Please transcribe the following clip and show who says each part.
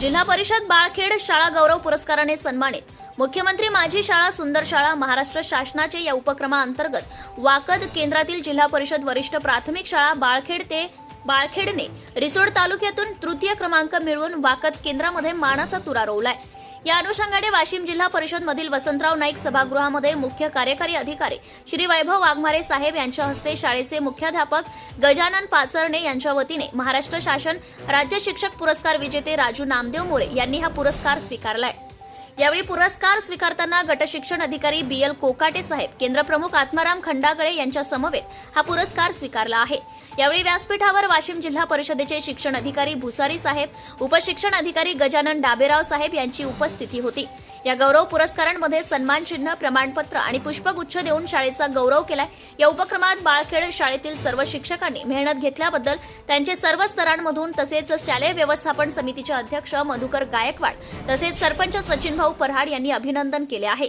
Speaker 1: जिल्हा परिषद बाळखेड शाळा गौरव पुरस्काराने सन्मानित. मुख्यमंत्री माझी शाळा सुंदर शाळा महाराष्ट्र शासनाचे या उपक्रमाअंतर्गत वाकद केंद्रातील जिल्हा परिषद वरिष्ठ प्राथमिक शाळा बाळखेड ते बाळखेडने रिसोड तालुक्यातून तृतीय क्रमांक मिळवून वाकद केंद्रामध्ये मानाचा तुरा रोवलाय. या अनुषंगाने वाशिम जिल्हा परिषद मधील वसंतराव नाईक सभागृहामध्ये मुख्य कार्यकारी अधिकारी श्री वैभव वाघमारे साहेब यांच्या हस्ते शाळेचे मुख्याध्यापक गजानन पाचरणे यांच्या वतीने महाराष्ट्र शासन राज्य शिक्षक पुरस्कार विजेते राजू नामदेव मोरे यांनी हा पुरस्कार स्वीकारलाय. यावेळी पुरस्कार स्वीकारताना गटशिक्षण अधिकारी बी एल कोकाटे साहेब केंद्रप्रमुख आत्माराम खंडागळे यांच्या समवेत हा पुरस्कार स्वीकारला आहे. यावेळी व्यासपीठावर वाशिम जिल्हा परिषदेचे शिक्षण अधिकारी भुसारी साहेब उपशिक्षण अधिकारी गजानन डाबेराव साहेब यांची उपस्थिती होती. या गौरव पुरस्कारांमध्ये सन्मान चिन्ह प्रमाणपत्र आणि पुष्पगुच्छ देऊन शाळेचा गौरव केलाय. या उपक्रमात बाळखेड शाळेतील सर्व शिक्षकांनी मेहनत घेतल्याबद्दल त्यांचे सर्व स्तरांमधून तसेच शालेय व्यवस्थापन समितीचे अध्यक्ष मधुकर गायकवाड तसेच सरपंच सचिन भाऊ परहाड यांनी अभिनंदन केले आहे.